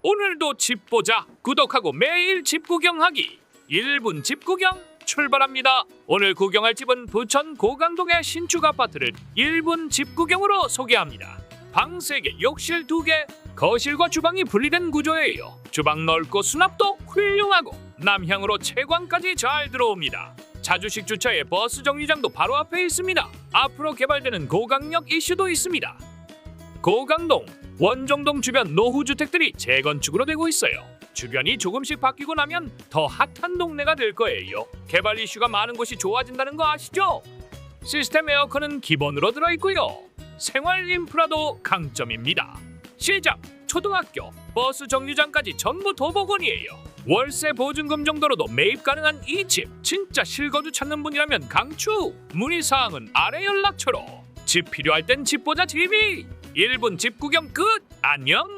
오늘도 집 보자 구독하고 매일 집 구경하기 1분 집 구경 출발합니다. 오늘 구경할 집은 부천 고강동의 신축 아파트를 1분 집 구경으로 소개합니다. 방 3개, 욕실 2개, 거실과 주방이 분리된 구조예요. 주방 넓고 수납도 훌륭하고 남향으로 채광까지 잘 들어옵니다. 자주식 주차에 버스 정류장도 바로 앞에 있습니다. 앞으로 개발되는 고강력 이슈도 있습니다. 고강동, 원정동 주변 노후 주택들이 재건축으로 되고 있어요. 주변이 조금씩 바뀌고 나면 더 핫한 동네가 될 거예요. 개발 이슈가 많은 곳이 좋아진다는 거 아시죠? 시스템 에어컨은 기본으로 들어 있고요. 생활 인프라도 강점입니다. 시장, 초등학교, 버스 정류장까지 전부 도보건이에요. 월세 보증금 정도로도 매입 가능한 이 집 진짜 실거주 찾는 분이라면 강추 문의 사항은 아래 연락처로 집 필요할 땐 집 보자 TV 1분 집 구경 끝! 안녕